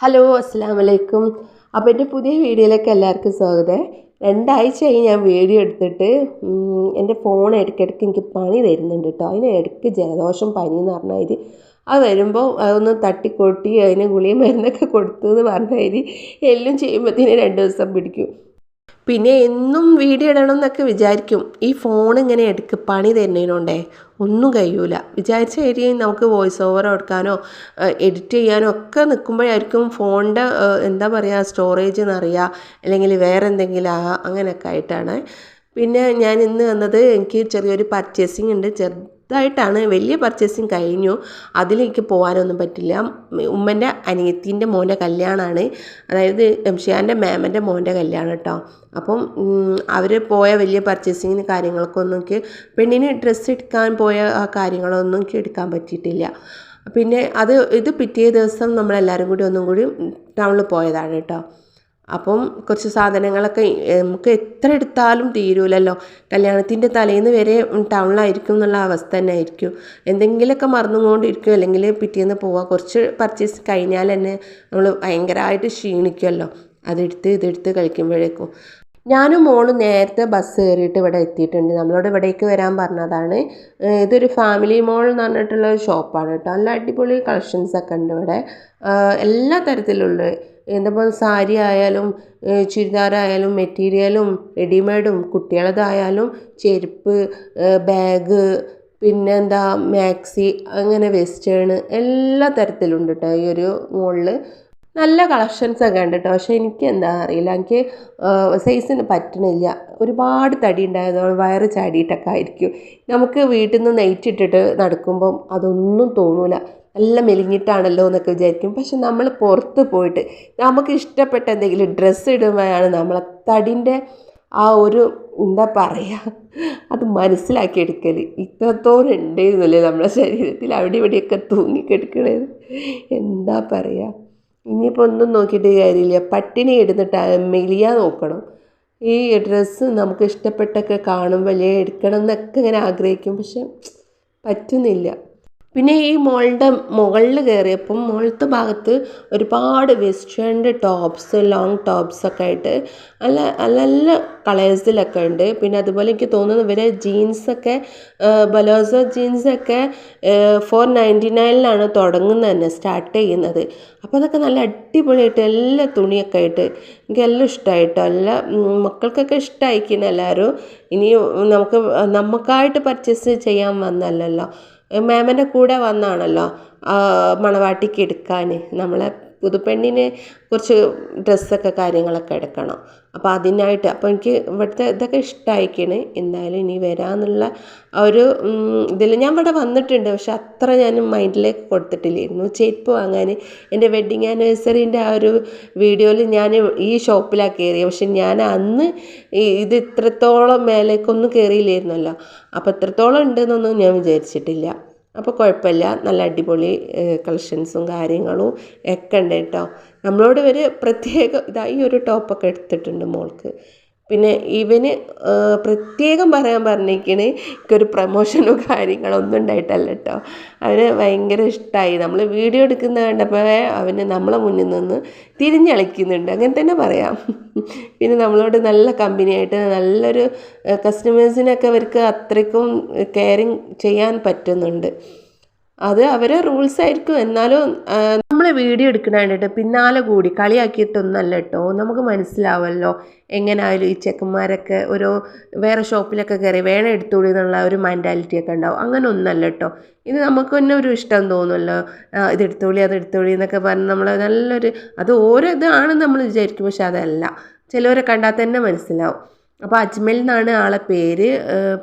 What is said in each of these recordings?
Hello അസ്സാം വലൈക്കും അപ്പോൾ എന്റെ പുതിയ വീഡിയോയിലേക്ക് എല്ലാവർക്കും സ്വാഗതം. രണ്ടാഴ്ചയായി ഞാൻ വീഡിയോ എടുത്തിട്ട് എന്റെ ഫോൺ ഇടയ്ക്കിടയ്ക്ക് എനിക്ക് പണി തരുന്നുണ്ട് കേട്ടോ അതിന് ഇടയ്ക്ക് ജലദോഷം പനി എന്ന് പറഞ്ഞാൽ ഇത്. അത് വരുമ്പോൾ അതൊന്ന് തട്ടിക്കൊട്ടി അതിന് ഗുളിയും മരുന്നൊക്കെ കൊടുത്തു എന്ന് പറഞ്ഞാൽ എല്ലാം ചെയ്യുമ്പോഴത്തേന് രണ്ട് ദിവസം പിടിക്കും. പിന്നെ എന്നും വീഡിയോ ഇടണം എന്നൊക്കെ വിചാരിക്കും. ഈ ഫോൺ ഇങ്ങനെ എടുക്ക് പണി തരുന്നതിനോണ്ടേ ഒന്നും കഴിയൂല. വിചാരിച്ച ഏരിയ നമുക്ക് വോയിസ് ഓവർ കൊടുക്കാനോ എഡിറ്റ് ചെയ്യാനോ ഒക്കെ നിൽക്കുമ്പോഴായിരിക്കും ഫോണിന്റെ എന്താ പറയുക സ്റ്റോറേജ് എന്നറിയുക അല്ലെങ്കിൽ വേറെ എന്തെങ്കിലും ആ അങ്ങനെയൊക്കെ ആയിട്ടാണ്. പിന്നെ ഞാൻ ഇന്ന് വന്നത് എനിക്ക് ചെറിയൊരു പർച്ചേസിങ് ഉണ്ട്. ചെറുതായിട്ടാണ് വലിയ പർച്ചേസിങ് കഴിഞ്ഞു. അതിലേക്ക് പോകാനൊന്നും പറ്റില്ല. ഉമ്മന്റെ അനിയത്തിന്റെ മോന്റെ കല്യാണമാണ് അതായത് എംഷിയാന്റെ മാമന്റെ മോന്റെ കല്യാണം കേട്ടോ അപ്പം അവർ പോയ വലിയ പർച്ചേസിങ്ങിന് കാര്യങ്ങൾക്കൊന്നും എനിക്ക് പെണ്ണിന് ഡ്രസ്സ് എടുക്കാൻ പോയ ആ കാര്യങ്ങളൊന്നും എനിക്ക് എടുക്കാൻ പറ്റിയിട്ടില്ല. പിന്നെ അത് ഇത് പിറ്റേ ദിവസം നമ്മളെല്ലാവരും കൂടി ഒന്നും കൂടി ടൗണിൽ പോയതാണ് കേട്ടോ അപ്പം കുറച്ച് സാധനങ്ങളൊക്കെ നമുക്ക് എത്ര എടുത്താലും തീരൂലല്ലോ. കല്യാണത്തിന്റെ തലേന്ന് വരെ ടൗണിലായിരിക്കും എന്നുള്ള അവസ്ഥ തന്നെ ആയിരിക്കും എന്തെങ്കിലുമൊക്കെ മറന്നുകൊണ്ടിരിക്കും അല്ലെങ്കിൽ പിറ്റേന്ന് പോവുക കുറച്ച് പർച്ചേസ് കഴിഞ്ഞാൽ തന്നെ നമ്മൾ ഭയങ്കരമായിട്ട് ക്ഷീണിക്കുമല്ലോ. അതെടുത്ത് ഇതെടുത്ത് കഴിക്കുമ്പോഴേക്കും. ഞാനും മോളും നേരത്തെ ബസ് കയറിയിട്ട് ഇവിടെ എത്തിയിട്ടുണ്ട്. നമ്മളോട് ഇവിടേക്ക് വരാൻ പറഞ്ഞതാണ്. ഇതൊരു ഫാമിലി മോൾ എന്ന് പറഞ്ഞിട്ടുള്ള ഷോപ്പാണ് കേട്ടോ. നല്ല അടിപൊളി കളക്ഷൻസ് ഒക്കെ ഉണ്ട് ഇവിടെ. എല്ലാ തരത്തിലുള്ള എന്താ സാരി ആയാലും ചുരിദാറായാലും മെറ്റീരിയലും റെഡിമെയ്ഡും കുട്ടികളതായാലും ചെരുപ്പ് ബാഗ് പിന്നെന്താ മാക്സി അങ്ങനെ വെസ്റ്റേൺ എല്ലാ തരത്തിലുണ്ട് കേട്ടോ ഈ ഒരു മോളിൽ നല്ല കളക്ഷൻസ് ഒക്കെ ഉണ്ട് കേട്ടോ പക്ഷേ എനിക്ക് എന്താ അറിയില്ല. എനിക്ക് സൈസിന് പറ്റണില്ല. ഒരുപാട് തടി ഉണ്ടായതുകൊണ്ട് വയറ് ചാടിയിട്ടൊക്കെ ആയിരിക്കും. നമുക്ക് വീട്ടിൽ നിന്ന് നെയ്റ്റ് ഇട്ടിട്ട് നടക്കുമ്പം അതൊന്നും തോന്നൂല. നല്ല മെലിഞ്ഞിട്ടാണല്ലോ എന്നൊക്കെ വിചാരിക്കും. പക്ഷെ നമ്മൾ പുറത്ത് പോയിട്ട് നമുക്ക് ഇഷ്ടപ്പെട്ട എന്തെങ്കിലും ഡ്രസ്സ് ഇടുമ്പോഴാണ് നമ്മളെ തടിന്റെ ആ ഒരു എന്താ പറയുക അത് മനസ്സിലാക്കിയെടുക്കൽ ഇത്രത്തോളം ഉണ്ടായിരുന്നല്ലേ നമ്മുടെ ശരീരത്തിൽ അവിടെ ഇവിടെയൊക്കെ തൂങ്ങിക്കെടുക്കണത്. എന്താ പറയുക ഇനിയിപ്പോൾ ഒന്നും നോക്കിയിട്ട് കാര്യമില്ല. പട്ടിണി ഇടുന്നിട്ട് മെലിയാ നോക്കണം. ഈ ഡ്രസ്സ് നമുക്ക് ഇഷ്ടപ്പെട്ടൊക്കെ കാണുമ്പോൾ അല്ലേ എടുക്കണം എന്നൊക്കെ ഇങ്ങനെ ആഗ്രഹിക്കും. പക്ഷെ പറ്റുന്നില്ല. പിന്നെ ഈ മോളുടെ മുകളിൽ കയറിയപ്പം മുകളിലത്തെ ഭാഗത്ത് ഒരുപാട് വെസ്റ്റേണിന്റെ ടോപ്സ് ലോങ് ടോപ്സ് ഒക്കെ ആയിട്ട് നല്ല നല്ല കളേഴ്സിലൊക്കെ ഉണ്ട്. പിന്നെ അതുപോലെ എനിക്ക് തോന്നുന്നു ഇവരെ ജീൻസൊക്കെ ബലോസോ ജീൻസൊക്കെ ഫോർ നയന്റി നയനിലാണ് തുടങ്ങുന്നത് തന്നെ സ്റ്റാർട്ട് ചെയ്യുന്നത്. അപ്പോൾ അതൊക്കെ നല്ല അടിപൊളിയായിട്ട് എല്ലാ തുണിയൊക്കെ ആയിട്ട് എനിക്ക് എല്ലാം ഇഷ്ടമായിട്ടോ? എല്ലാ മക്കൾക്കൊക്കെ ഇഷ്ടമായിക്കണം എല്ലാവരും. ഇനി നമുക്ക് നമുക്കായിട്ട് പർച്ചേസ് ചെയ്യാൻ വന്നല്ലല്ലോ? മാമന്റെ കൂടെ വന്നാണല്ലോ മണവാട്ടിക്ക് എടുക്കാൻ നമ്മളെ പുതുപ്പെണ്ണിന് കുറച്ച് ഡ്രസ്സൊക്കെ കാര്യങ്ങളൊക്കെ എടുക്കണം. അപ്പോൾ അതിനായിട്ട് അപ്പോൾ എനിക്ക് ഇവിടുത്തെ ഇതൊക്കെ ഇഷ്ടമായിക്കണ് എന്തായാലും ഇനി വരാമെന്നുള്ള ഒരു ഇതിൽ ഞാൻ ഇവിടെ വന്നിട്ടുണ്ട്. പക്ഷെ അത്ര ഞാൻ മൈൻഡിലേക്ക് കൊടുത്തിട്ടില്ലായിരുന്നു. ചെരുപ്പ് വാങ്ങാൻ എന്റെ വെഡ്ഡിങ് ആനിവേഴ്സറിന്റെ ആ ഒരു വീഡിയോയിൽ ഞാൻ ഈ ഷോപ്പിലാണ് കയറിയത് പക്ഷെ ഞാൻ അന്ന് ഇത് ഇത്രത്തോളം മേലേക്കൊന്നും കയറിയില്ലായിരുന്നല്ലോ അപ്പോൾ ഇത്രത്തോളം ഉണ്ടെന്നൊന്നും ഞാൻ വിചാരിച്ചിട്ടില്ല. അപ്പോൾ കുഴപ്പമില്ല. നല്ല അടിപൊളി കളക്ഷൻസും കാര്യങ്ങളും ഒക്കെ ഉണ്ട് കേട്ടോ. നമ്മളോട് ഒരു പ്രത്യേക ഇതാ ഈ ഒരു ടോപ്പൊക്കെ എടുത്തിട്ടുണ്ട് മോൾക്ക്. പിന്നെ ഇവന് പ്രത്യേകം പറയാൻ പറഞ്ഞിരിക്കണ് എനിക്കൊരു പ്രമോഷനോ കാര്യങ്ങളോ ഒന്നും ഉണ്ടായിട്ടല്ല കേട്ടോ അവന് ഭയങ്കര ഇഷ്ടമായി നമ്മൾ വീഡിയോ എടുക്കുന്ന കണ്ടപ്പോൾ അവന് നമ്മളെ മുന്നിൽ നിന്ന് തിരിഞ്ഞളിക്കുന്നുണ്ട് അങ്ങനെ തന്നെ പറയാം. പിന്നെ നമ്മളോട് നല്ല കമ്പനിയായിട്ട് നല്ലൊരു കസ്റ്റമേഴ്സിനൊക്കെ അവർക്ക് അത്രയ്ക്കും കെയറിങ് ചെയ്യാൻ പറ്റുന്നുണ്ട്. അത് അവരെ റൂൾസ് ആയിരിക്കും. എന്നാലും നമ്മൾ വീഡിയോ എടുക്കണ കണ്ടിട്ട് പിന്നാലെ കൂടി കളിയാക്കിയിട്ടൊന്നല്ല കേട്ടോ നമുക്ക് മനസ്സിലാവല്ലോ എങ്ങനെയായാലും ഈ ചെക്കന്മാരൊക്കെ ഓരോ വേറെ ഷോപ്പിലൊക്കെ കയറി വേണം എടുത്തോളൂ എന്നുള്ള ഒരു മെന്റാലിറ്റി ഒക്കെ ഉണ്ടാവും. അങ്ങനെ ഒന്നല്ല കേട്ടോ ഇത് നമുക്ക് തന്നെ ഒരു ഇഷ്ടം തോന്നുമല്ലോ ഇത് എടുത്തോളി അത് എടുത്തോളി എന്നൊക്കെ പറഞ്ഞ് നമ്മൾ നല്ലൊരു അത് ഓരോ ഇതാണെന്ന് നമ്മൾ വിചാരിക്കും. പക്ഷെ അതല്ല. ചിലവരെ കണ്ടാൽ തന്നെ മനസ്സിലാവും. അപ്പോൾ അജ്മൽ എന്നാണ് ആളെ പേര്.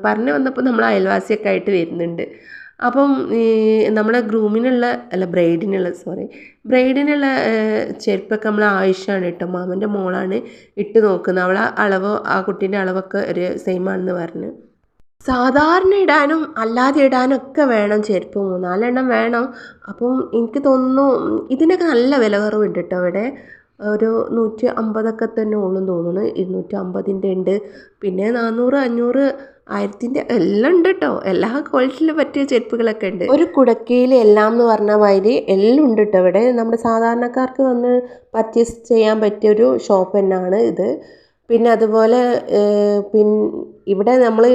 പറഞ്ഞു വന്നപ്പോൾ നമ്മൾ അയൽവാസിയൊക്കെ ആയിട്ട് വരുന്നുണ്ട്. അപ്പം ഈ നമ്മുടെ ഗ്രൂമിനുള്ള അല്ല ബ്രൈഡിനുള്ള സോറി ബ്രൈഡിനുള്ള ചെരുപ്പൊക്കെ നമ്മൾ ആവശ്യമാണ് കേട്ടോ. മാമന്റെ മോളാണ് ഇട്ട് നോക്കുന്നത്. അവളെ അളവ് ആ കുട്ടീന്റെ അളവൊക്കെ ഒരു സെയിം ആണെന്ന് പറഞ്ഞു. സാധാരണ ഇടാനും അല്ലാതെ ഇടാനും ഒക്കെ വേണം ചെരുപ്പ്. മൂന്നാലെണ്ണം വേണം. അപ്പം എനിക്ക് തോന്നുന്നു ഇതിനൊക്കെ നല്ല വില കുറവുണ്ട് കേട്ടോ അവിടെ ഒരു നൂറ്റി അമ്പതൊക്കെ തന്നെ ഉള്ളൂ തോന്നുന്നു. ഇരുന്നൂറ്റി അമ്പതിന്റെ ഉണ്ട്. പിന്നെ നാനൂറ് അഞ്ഞൂറ് ആയിരത്തിന്റെ എല്ലാം ഉണ്ട് കേട്ടോ എല്ലാ ക്വാളിറ്റിയിലും പറ്റിയ ചെരുപ്പുകളൊക്കെ ഉണ്ട്. ഒരു കുടക്കയിൽ എല്ലാം എന്ന് പറഞ്ഞ മാതിരി എല്ലാം ഉണ്ട് കേട്ടോ ഇവിടെ. നമ്മുടെ സാധാരണക്കാർക്ക് വന്ന് പർച്ചേസ് ചെയ്യാൻ പറ്റിയ ഒരു ഷോപ്പ് തന്നെയാണ് ഇത്. പിന്നെ അതുപോലെ പിൻ ഇവിടെ നമ്മൾ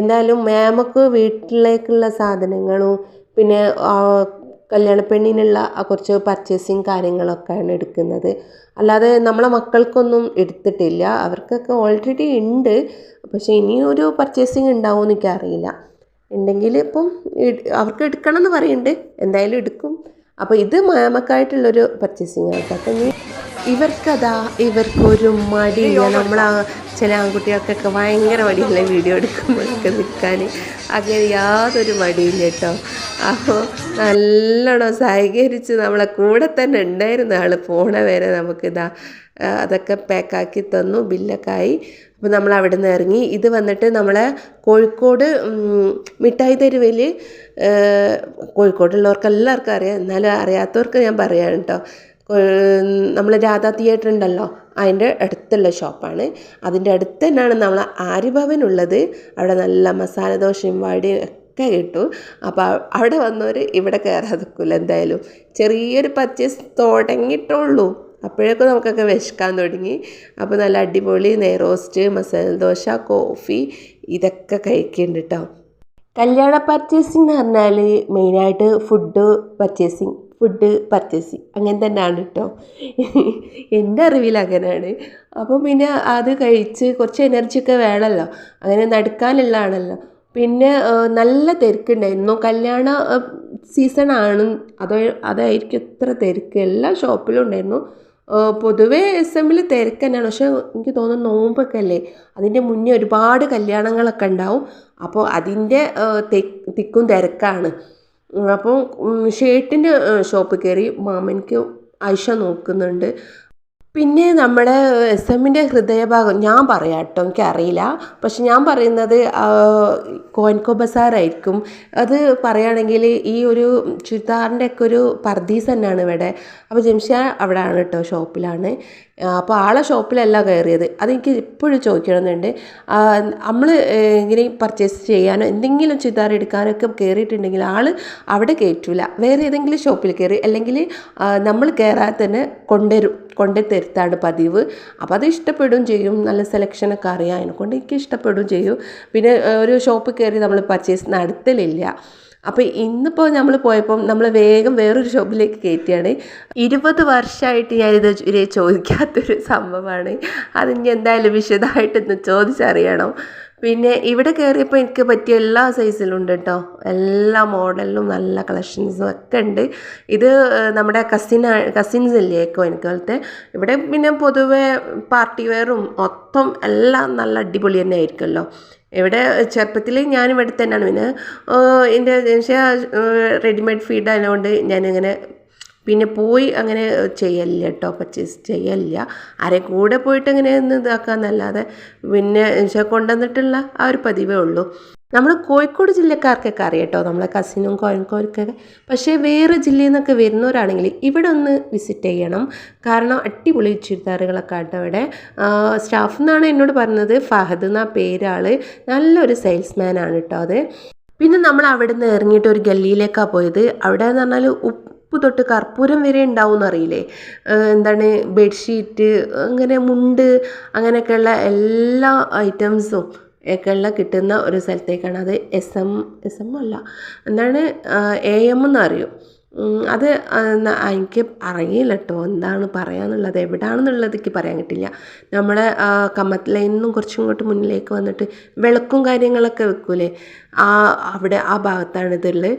എന്തായാലും മാമക്ക് വീട്ടിലേക്കുള്ള സാധനങ്ങളും പിന്നെ കല്യാണ പെണ്ണിനുള്ള കുറച്ച് പർച്ചേസിങ് കാര്യങ്ങളൊക്കെയാണ് എടുക്കുന്നത്. അല്ലാതെ നമ്മളെ മക്കൾക്കൊന്നും എടുത്തിട്ടില്ല. അവർക്കൊക്കെ ഓൾറെഡി ഉണ്ട്. പക്ഷേ ഇനിയൊരു പർച്ചേസിങ് ഉണ്ടാവുമെന്ന് എനിക്കറിയില്ല. ഉണ്ടെങ്കിൽ ഇപ്പം അവർക്ക് എടുക്കണം എന്ന് പറയുന്നുണ്ട്. എന്തായാലും എടുക്കും. അപ്പോൾ ഇത് മാമക്കായിട്ടുള്ളൊരു പർച്ചേസിങ് ഇനി ഇവർക്കതാ ഇവർക്കൊരു മടിയില്ല നമ്മൾ ചില ആൺകുട്ടികൾക്കൊക്കെ ഭയങ്കര മടിയില്ല വീഡിയോ എടുക്കുമ്പോഴൊക്കെ നിൽക്കാൻ അങ്ങനെ യാതൊരു മടിയില്ല കേട്ടോ. അപ്പോൾ നല്ലോണം സഹകരിച്ച് നമ്മളെ കൂടെ തന്നെ ഉണ്ടായിരുന്ന ആൾ പോണ വരെ നമുക്കിതാ അതൊക്കെ പാക്കാക്കി തന്നു ബില്ലൊക്കെ ആയി അപ്പോൾ നമ്മൾ അവിടെ നിന്ന് ഇറങ്ങി. ഇത് വന്നിട്ട് നമ്മളെ കോഴിക്കോട് മിഠായി തെരുവിൽ കോഴിക്കോടുള്ളവർക്ക് എല്ലാവർക്കും അറിയാം. എന്നാലും അറിയാത്തവർക്ക് ഞാൻ പറയാം കേട്ടോ നമ്മൾ രാധാ തിയേറ്റർ ഉണ്ടല്ലോ അതിന്റെ അടുത്തുള്ള ഷോപ്പാണ്. അതിന്റെ അടുത്ത് തന്നെയാണ് നമ്മൾ ആര്യഭവൻ ഉള്ളത്. അവിടെ നല്ല മസാല ദോശയും വടയും ഒക്കെ കിട്ടും. അപ്പോൾ അവിടെ വന്നവർ ഇവിടെ കയറാൻ നിൽക്കില്ല എന്തായാലും. ചെറിയൊരു പർച്ചേസ് തുടങ്ങിയിട്ടുള്ളൂ. അപ്പോഴേക്കും നമുക്കൊക്കെ വിശക്കാൻ തുടങ്ങി. അപ്പോൾ നല്ല അടിപൊളി നെയ്റോസ്റ്റ് മസാല ദോശ കോഫി ഇതൊക്കെ കഴിക്കുന്നുണ്ട് കേട്ടോ കല്യാണ പർച്ചേസിംഗ് എന്ന് പറഞ്ഞാൽ മെയിനായിട്ട് ഫുഡ് പർച്ചേസിങ് ഫുഡ് പർച്ചേസ് അങ്ങനെ തന്നെയാണ് കേട്ടോ എന്റെ അറിവിൽ അങ്ങനെയാണ്. അപ്പോൾ പിന്നെ അത് കഴിച്ച് കുറച്ച് എനർജിയൊക്കെ വേണമല്ലോ അങ്ങനെ നടക്കാനുള്ളതാണല്ലോ. പിന്നെ നല്ല തിരക്കുണ്ടായിരുന്നു. കല്യാണ സീസൺ ആണ് അതോ അതായിരിക്കും ഇത്ര തിരക്ക്. എല്ലാ ഷോപ്പിലും ഉണ്ടായിരുന്നു. പൊതുവേ എസ് എമ്മിൽ തിരക്ക് തന്നെയാണ്. പക്ഷേ എനിക്ക് തോന്നുന്നു നോമ്പൊക്കെ അല്ലേ? അതിന്റെ മുന്നേ ഒരുപാട് കല്യാണങ്ങളൊക്കെ ഉണ്ടാവും. അപ്പോൾ അതിന്റെ തിക്കും തിരക്കാണ്. അപ്പോൾ ഷർട്ടിന്റെ ഷോപ്പ് കയറി മാമനിക്ക് ആയിഷ നോക്കുന്നുണ്ട്. പിന്നെ നമ്മുടെ എസ് എമ്മിന്റെ ഹൃദയഭാഗം ഞാൻ പറയാം കേട്ടോ എനിക്കറിയില്ല. പക്ഷെ ഞാൻ പറയുന്നത് കോൻകോ ബസാറായിരിക്കും. അത് പറയുകയാണെങ്കിൽ ഈ ഒരു ചുരിദാറിന്റെ ഒക്കെ ഒരു പർദീസ് തന്നെയാണ് ഇവിടെ. അപ്പോൾ ജംഷ ആണ് കേട്ടോ ഷോപ്പിലാണ്. അപ്പോൾ ആളെ ഷോപ്പിലല്ല കയറിയത്. അതെനിക്ക് ഇപ്പോഴും ചോദിക്കണമെന്നുണ്ട്. നമ്മൾ ഇങ്ങനെ പർച്ചേസ് ചെയ്യാനോ എന്തെങ്കിലും ചുരിദാർ എടുക്കാനൊക്കെ കയറിയിട്ടുണ്ടെങ്കിൽ ആൾ അവിടെ കയറ്റില്ല വേറെ ഏതെങ്കിലും ഷോപ്പിൽ കയറി അല്ലെങ്കിൽ നമ്മൾ കയറാതെ തന്നെ കൊണ്ടുവരും. കൊണ്ടു തരുത്താണ് പതിവ്. അപ്പോൾ അത് ഇഷ്ടപ്പെടുകയും ചെയ്യും. നല്ല സെലക്ഷനൊക്കെ അറിയാം. അതിനെക്കൊണ്ട് എനിക്ക് ഇഷ്ടപ്പെടുകയും ചെയ്യും. പിന്നെ ഒരു ഷോപ്പിൽ കയറി നമ്മൾ പർച്ചേസ് നടത്തലില്ല അപ്പോൾ ഇന്നിപ്പോൾ നമ്മൾ പോയപ്പം നമ്മൾ വേഗം വേറൊരു ഷോപ്പിലേക്ക് കയറ്റിയാണ് ഇരുപത് വർഷമായിട്ട് ഞാനിത് ചോദിക്കാത്തൊരു സംഭവമാണ് അതിന് എന്തായാലും വിശദമായിട്ടൊന്ന് ചോദിച്ചറിയണം. പിന്നെ ഇവിടെ കയറിയപ്പോൾ എനിക്ക് പറ്റിയ എല്ലാ സൈസിലും ഉണ്ട് കേട്ടോ എല്ലാ മോഡലിലും നല്ല കളക്ഷൻസും ഒക്കെ ഉണ്ട്. ഇത് നമ്മുടെ കസിൻ കസിൻസ് ഇല്ലേ പോലത്തെ. ഇവിടെ പിന്നെ പൊതുവെ പാർട്ടി വെയറും മൊത്തം എല്ലാം നല്ല അടിപൊളി തന്നെ ആയിരിക്കുമല്ലോ. ഇവിടെ ചെറുപ്പത്തിൽ ഞാൻ ഇവിടെ തന്നെയാണ്. പിന്നെ എന്റെ റെഡിമെയ്ഡ് ഫീഡ് ആയതുകൊണ്ട് ഞാനിങ്ങനെ പിന്നെ പോയി അങ്ങനെ ചെയ്യലില്ല കേട്ടോ പർച്ചേസ് ചെയ്യല്ല ആരെ കൂടെ പോയിട്ട് ഇങ്ങനെ ഒന്ന് ഇതാക്കാന്നല്ലാതെ പിന്നെ കൊണ്ടുവന്നിട്ടുള്ള ആ ഒരു പതിവേ ഉള്ളൂ. നമ്മൾ കോഴിക്കോട് ജില്ലക്കാർക്കൊക്കെ അറിയാം കേട്ടോ നമ്മളെ കസിനും കോഴിക്കോടൊക്കെ പക്ഷേ വേറെ ജില്ലയിൽ നിന്നൊക്കെ വരുന്നവരാണെങ്കിൽ ഇവിടെ ഒന്ന് വിസിറ്റ് ചെയ്യണം. കാരണം അടിപൊളി ചുരിദാറുകളൊക്കെ ആട്ടോ അവിടെ സ്റ്റാഫ് എന്നാണ് എന്നോട് പറഞ്ഞത്. ഫഹദ് എന്ന പേരാൾ നല്ലൊരു സെയിൽസ്മാൻ ആണ് കേട്ടോ അത്. പിന്നെ നമ്മൾ അവിടെ നിന്ന് ഇറങ്ങിയിട്ട് ഒരു ഗല്ലിയിലേക്കാണ് പോയത്. അവിടെ എന്ന് പറഞ്ഞാൽ ഉപ്പ് തൊട്ട് കർപ്പൂരം വരെ ഉണ്ടാവും എന്നറിയില്ലേ എന്താണ് ബെഡ്ഷീറ്റ് അങ്ങനെ മുണ്ട് അങ്ങനെയൊക്കെയുള്ള എല്ലാ ഐറ്റംസും ഒക്കെയുള്ള കിട്ടുന്ന ഒരു സ്ഥലത്തേക്കാണ്. അത് എസ് എം എസ് എം അല്ല. എന്താണ് എ എം എന്ന് അറിയും അത് എനിക്ക് അറിയില്ല കേട്ടോ. എന്താണ് പറയാനുള്ളത്? എവിടെയാണെന്നുള്ളത് എനിക്ക് പറയാൻ കിട്ടില്ല. നമ്മുടെ കമ്മത്ത് ലൈനിൽ കുറച്ചും ഇങ്ങോട്ട് മുന്നിലേക്ക് വന്നിട്ട് വിളക്കും കാര്യങ്ങളൊക്കെ വെക്കൂലേ? ആ അവിടെ ആ ഭാഗത്താണ് ഇതുള്ളത്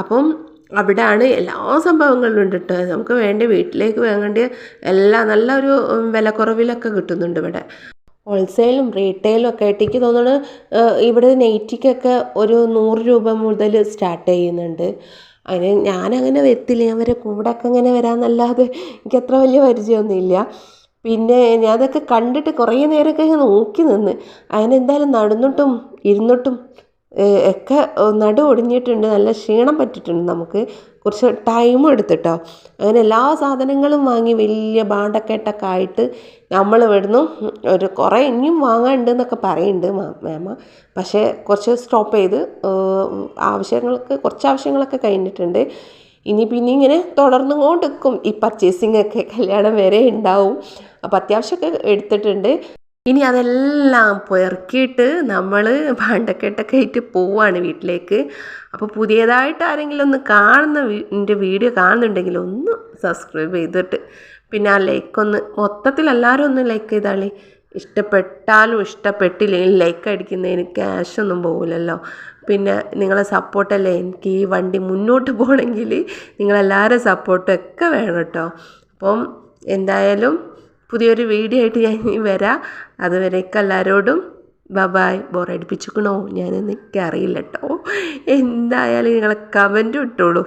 അപ്പം അവിടെയാണ് എല്ലാ സംഭവങ്ങളും ഉണ്ട് കേട്ടോ നമുക്ക് വേണ്ട വീട്ടിലേക്ക് വേണ്ട എല്ലാ നല്ലൊരു വിലക്കുറവിലൊക്കെ കിട്ടുന്നുണ്ട് ഇവിടെ. ഹോൾസെയിലും റീറ്റെയിലും ഒക്കെ ആയിട്ട് എനിക്ക് തോന്നുന്നു ഇവിടെ നെയ്റ്റിക്കൊക്കെ ഒരു നൂറ് രൂപ മുതൽ സ്റ്റാർട്ട് ചെയ്യുന്നുണ്ട്. അതിന് ഞാനങ്ങനെ വരത്തില്ല. ഞാൻ വരെ കൂടെ ഒക്കെ ഇങ്ങനെ വരാമെന്നല്ലാതെ എനിക്ക് അത്ര വലിയ പരിചയമൊന്നുമില്ല. പിന്നെ ഞാൻ അതൊക്കെ കണ്ടിട്ട് കുറേ നേരമൊക്കെ നോക്കി നിന്ന്. അതിനെന്തായാലും നടന്നിട്ടും ഇരുന്നിട്ടും ഒക്കെ നടു ഒടിഞ്ഞിട്ടുണ്ട് നല്ല ക്ഷീണം പറ്റിയിട്ടുണ്ട് നമുക്ക്. കുറച്ച് ടൈം എടുത്തിട്ടോ. അങ്ങനെ എല്ലാ സാധനങ്ങളും വാങ്ങി വലിയ ബാണ്ടക്കെട്ടൊക്കെ ആയിട്ട് നമ്മൾ ഇവിടുന്ന് ഒരു കുറേ ഇനിയും വാങ്ങാനുണ്ട് എന്നൊക്കെ പറയുന്നുണ്ട് മാമ. പക്ഷേ കുറച്ച് സ്റ്റോപ്പ് ചെയ്ത് ആവശ്യങ്ങൾക്ക് കുറച്ച് ആവശ്യങ്ങളൊക്കെ കഴിഞ്ഞിട്ടുണ്ട്. ഇനി പിന്നെ ഇങ്ങനെ തുടർന്നും കൊണ്ടിരിക്കും ഈ പർച്ചേസിംഗ് ഒക്കെ കല്യാണം വരെ ഉണ്ടാവും. അപ്പോൾ അത്യാവശ്യമൊക്കെ എടുത്തിട്ടുണ്ട്. ഇനി അതെല്ലാം പെറുക്കിയിട്ട് നമ്മൾ പണ്ടക്കെട്ടൊക്കെ ആയിട്ട് പോവാണ് വീട്ടിലേക്ക്. അപ്പോൾ പുതിയതായിട്ട് ആരെങ്കിലും ഒന്ന് കാണുന്ന എന്റെ വീഡിയോ കാണുന്നുണ്ടെങ്കിൽ ഒന്ന് സബ്സ്ക്രൈബ് ചെയ്തിട്ട്. പിന്നെ ആ ലൈക്ക് ഒന്ന് മൊത്തത്തിൽ എല്ലാവരും ഒന്ന് ലൈക്ക് ചെയ്താളി ഇഷ്ടപ്പെട്ടാലും ഇഷ്ടപ്പെട്ടില്ലെങ്കിൽ ലൈക്ക് അടിക്കുന്നതിന് ക്യാഷൊന്നും പോകില്ലല്ലോ പിന്നെ നിങ്ങളെ സപ്പോർട്ടല്ലേ എനിക്ക് ഈ വണ്ടി മുന്നോട്ട് പോകണമെങ്കിൽ നിങ്ങളെല്ലാവരും സപ്പോർട്ടൊക്കെ വേണം കേട്ടോ. അപ്പം എന്തായാലും പുതിയൊരു വീഡിയോ ആയിട്ട് ഞാൻ ഇനി വരാം. അതുവരേക്ക് എല്ലാവരോടും ബബായ് ബോറടിപ്പിച്ചിക്കണോ ഞാനെന്ന് എനിക്കറിയില്ല കേട്ടോ എന്തായാലും നിങ്ങളെ കമന്റും ഇട്ടോളൂ.